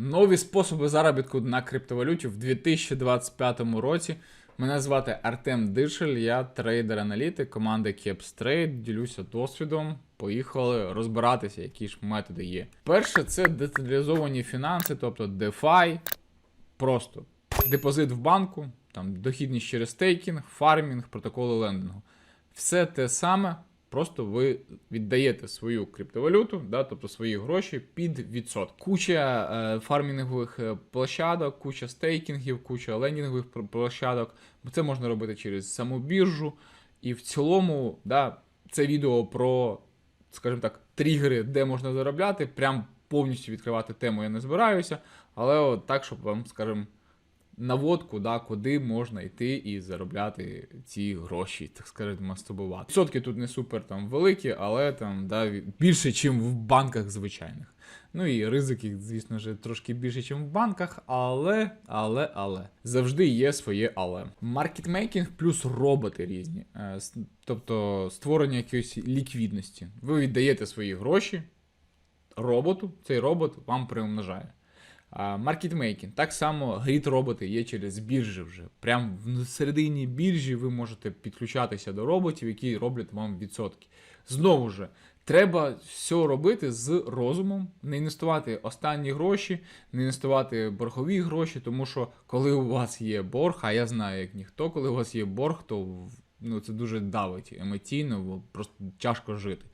Нові способи заробітку на криптовалюті в 2025 році. Мене звати Артем Дишель, я трейдер-аналітик команди CapsTrade, ділюся досвідом. Поїхали розбиратися, які ж методи є. Перше, це децентралізовані фінанси, тобто DeFi, просто депозит в банку, там дохідність через стейкінг, фармінг, протоколи лендингу. Все те саме, просто ви віддаєте свою криптовалюту, да, тобто свої гроші під відсоток. Куча е, фармінгових е, площадок, куча стейкінгів, куча лендінгових площадок. Це можна робити через саму біржу. І в цілому, да, це відео про, скажімо так, тригери, де можна заробляти. Прям повністю відкривати тему я не збираюся, але от так, щоб вам, скажімо, наводку, да, куди можна йти і заробляти ці гроші, так скажемо, мастурбувати. Відсотки тут не супер там великі, але там да, більше, ніж в банках звичайних. Ну і ризики, звісно ж, трошки більше, ніж в банках, але, але, але. Завжди є своє але. Маркетмейкінг плюс роботи різні. Е, Тобто створення якоїсь ліквідності. Ви віддаєте свої гроші роботу, цей робот вам приумножає. Маркетмейкінг. Так само гріт роботи є через біржі вже. Прямо в середині біржі ви можете підключатися до роботів, які роблять вам відсотки. Знову ж, треба все робити з розумом, не інвестувати останні гроші, не інвестувати боргові гроші, тому що коли у вас є борг, а я знаю як ніхто, коли у вас є борг, то ну, це дуже давить емоційно, бо просто тяжко жити.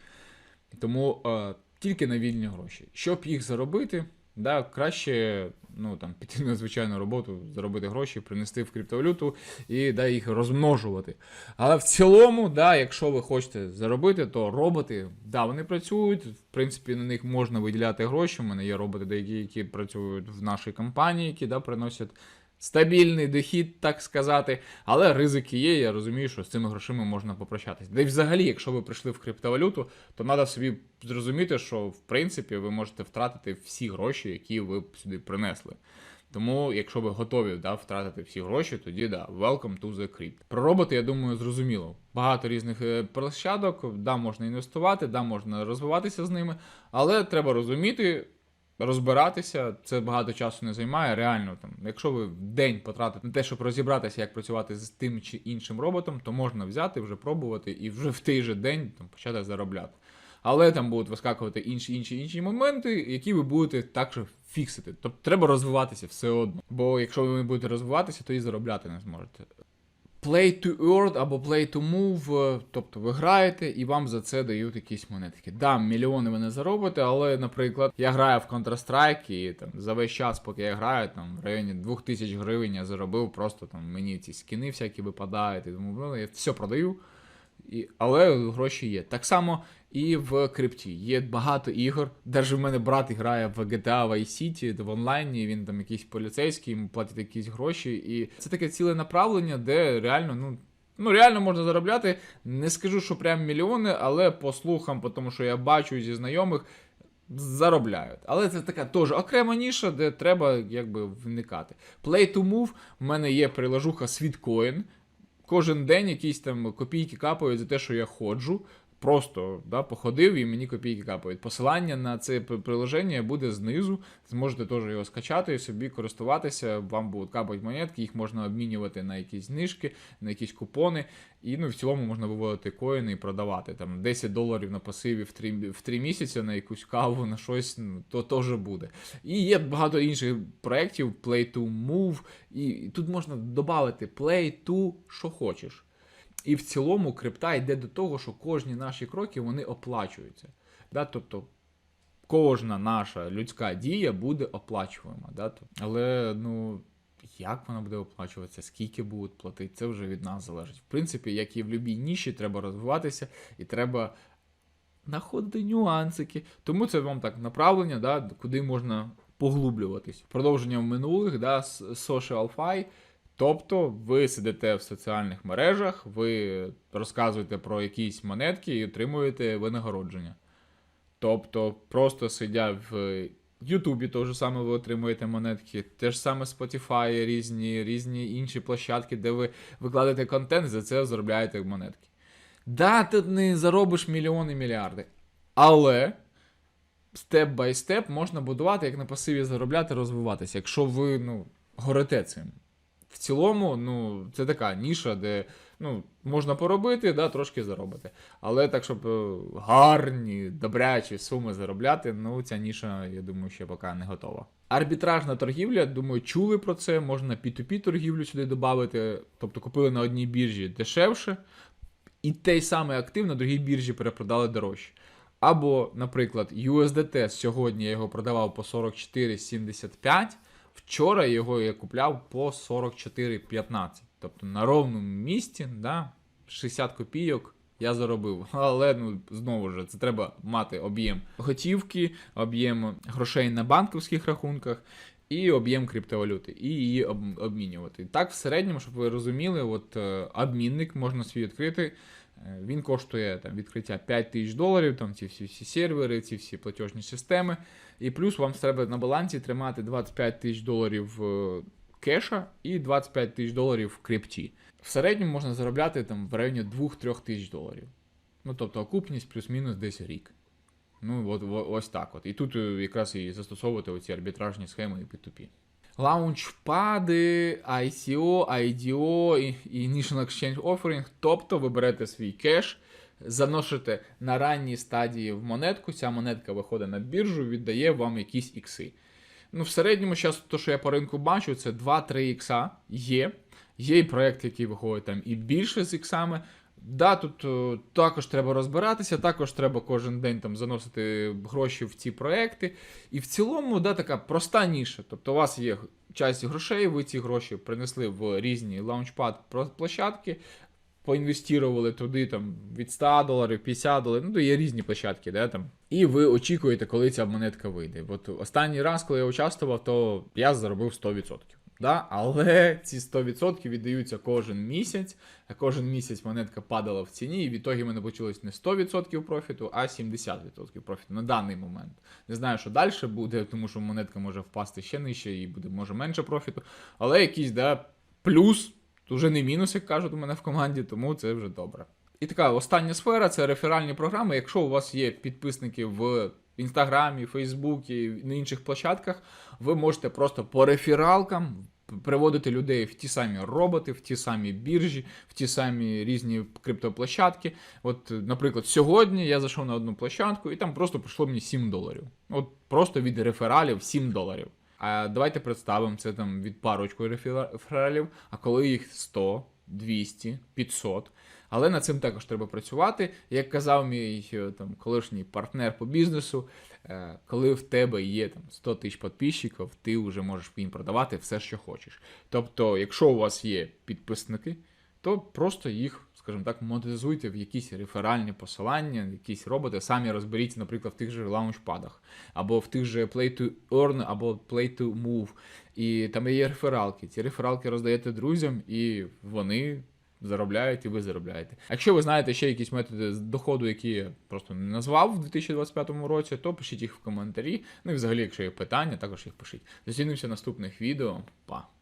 Тому е, тільки на вільні гроші. Щоб їх заробити, да, краще ну, там, піти на звичайну роботу, заробити гроші, принести в криптовалюту і да, їх розмножувати. Але в цілому, да, якщо ви хочете заробити, то роботи, да, вони працюють. В принципі, на них можна виділяти гроші. У мене є роботи, які працюють в нашій компанії, які да, приносять. Стабільний дохід, так сказати, але ризики є. Я розумію, що з цими грошима можна попрощатися. Да й взагалі, якщо ви прийшли в криптовалюту, то треба собі зрозуміти, що в принципі ви можете втратити всі гроші, які ви сюди принесли. Тому, якщо ви готові да, втратити всі гроші, тоді да, welcome to the crypt. Про роботи, я думаю, зрозуміло. Багато різних е, площадок, да, можна інвестувати, да, можна розвиватися з ними, але треба розуміти. Розбиратися, це багато часу не займає. Реально, там, якщо ви в день потратите на те, щоб розібратися, як працювати з тим чи іншим роботом, то можна взяти, вже пробувати і вже в той же день там, почати заробляти. Але там будуть вискакувати інші інші інші моменти, які ви будете також фіксити. Тобто треба розвиватися все одно. Бо якщо ви не будете розвиватися, то і заробляти не зможете. Play to earn або play to move, е, тобто ви граєте і вам за це дають якісь монетки. Да, мільйони ви не заробите, але, наприклад, я граю в Counter-Strike і там за весь час, поки я граю, там в районі 2000 гривень я заробив, просто там мені ці скини всякі випадають, і тому ну, я все продаю. І, але гроші є. Так само і в крипті. Є багато ігор. Навіть в мене брат грає в GTA Vice City в онлайні, він там якийсь поліцейський, йому платять якісь гроші. І це таке ціле направлення, де реально, ну. Ну, реально можна заробляти. Не скажу, що прям мільйони, але по слухам, по тому що я бачу зі знайомих, заробляють. Але це така теж окрема ніша, де треба якби вникати. Play to move, в мене є приложуха Sweetcoin. Кожен день якісь там копійки капають за те, що я ходжу. Просто да, походив і мені копійки капають. Посилання на це приложення буде знизу. Зможете теж його скачати і собі користуватися. Вам будуть капати монетки, їх можна обмінювати на якісь знижки, на якісь купони. І ну, в цілому можна виводити коїни і продавати. Там 10 доларів на пасиві в 3, в 3 місяці на якусь каву, на щось, ну, то теж буде. І є багато інших проєктів, Play to Move, і тут можна додати Play to, що хочеш. І в цілому крипта йде до того, що кожні наші кроки вони оплачуються. Да? Тобто кожна наша людська дія буде оплачуєма. Да? Але ну. Як вона буде оплачуватися, скільки будуть платити, це вже від нас залежить. В принципі, як і в будь-якій ніші, треба розвиватися і треба знаходити нюансики. Тому це вам так направлення, да, куди можна поглублюватись. Продовження в минулих, да, social fi. Тобто ви сидите в соціальних мережах, ви розказуєте про якісь монетки і отримуєте винагородження. Тобто, просто сидя в Ютубі, то ж саме ви отримуєте монетки, те ж саме Spotify, різні, різні інші площадки, де ви викладаєте контент, за це заробляєте монетки. Да, ти не заробиш мільйони мільярди. Але степ бай степ можна будувати, як на пасиві заробляти, розвиватися, якщо ви ну, горите цим. В цілому, ну, це така ніша, де ну, можна поробити, да, трошки заробити. Але так, щоб е, гарні, добрячі суми заробляти, ну, ця ніша, я думаю, ще поки не готова. Арбітражна торгівля, думаю, чули про це, можна P2P торгівлю сюди додати, тобто купили на одній біржі дешевше, і той самий актив на другій біржі перепродали дорожче. Або, наприклад, USDT сьогодні я його продавав по 44,75, вчора його я купляв по 44,15. Тобто на ровному місці, да, 60 копійок я заробив. Але ну знову ж це треба мати об'єм готівки, об'єм грошей на банківських рахунках. І об'єм криптовалюти, і її об- обмінювати. Так, в середньому, щоб ви розуміли, от е, обмінник можна свій відкрити. Е, Він коштує там відкриття 5 тисяч доларів, там ці всі, всі сервери, ці всі платіжні системи. І плюс вам треба на балансі тримати 25 тисяч доларів е, кеша і 25 тисяч доларів в крипті. В середньому можна заробляти там в районі 2-3 тисяч доларів. Ну тобто окупність плюс-мінус десь рік. Ну, от, ось так от. І тут е, якраз і застосовувати оці арбітражні схеми і P2P. Лаунчпади, ICO, IDO і Initial Exchange Offering. Тобто ви берете свій кеш, заносите на ранній стадії в монетку, ця монетка виходить на біржу, віддає вам якісь ікси. Ну, в середньому, зараз, то, що я по ринку бачу, це 2-3 ікса є. Є і проєкт, який виходить там і більше з іксами. Да, тут е, також треба розбиратися, також треба кожен день там заносити гроші в ці проекти. І в цілому, да, така проста ніша. Тобто у вас є часть грошей, ви ці гроші принесли в різні лаунчпад площадки, поінвестували туди там від 100 доларів, 50 доларів, ну то є різні площадки, да, там. І ви очікуєте, коли ця монетка вийде. От останній раз, коли я участвував, то я заробив 100%. Да? Але ці 100% віддаються кожен місяць, кожен місяць монетка падала в ціні, і в ітогі мене вийшло не 100% профіту, а 70% профіту на даний момент. Не знаю, що далі буде, тому що монетка може впасти ще нижче і буде може менше профіту. Але якийсь да, плюс, вже не мінус, як кажуть у мене в команді, тому це вже добре. І така остання сфера це реферальні програми. Якщо у вас є підписники в Інстаграмі, Фейсбуці, на інших площадках, ви можете просто по рефералкам приводити людей в ті самі роботи, в ті самі біржі, в ті самі різні криптоплощадки. От, наприклад, сьогодні я зайшов на одну площадку, і там просто прийшло мені 7 доларів. От просто від рефералів 7 доларів. А давайте представимо це там від парочку рефера- рефералів, а коли їх 100, 200, 500. Але над цим також треба працювати. Як казав мій е, там колишній партнер по бізнесу, е, коли в тебе є там 100 тисяч підписчиків, ти вже можеш їм продавати все, що хочеш. Тобто, якщо у вас є підписники, то просто їх, скажімо так, монетизуйте в якісь реферальні посилання, якісь роботи, самі розберіться, наприклад, в тих же лаунчпадах, або в тих же Play to Earn, або Play to Move. І там є рефералки. Ці рефералки роздаєте друзям, і вони заробляють, і ви заробляєте. Якщо ви знаєте ще якісь методи з доходу, які я просто не назвав в 2025 році, то пишіть їх в коментарі. Ну і взагалі, якщо є питання, також їх пишіть. Зустрінемося в наступних відео. Па!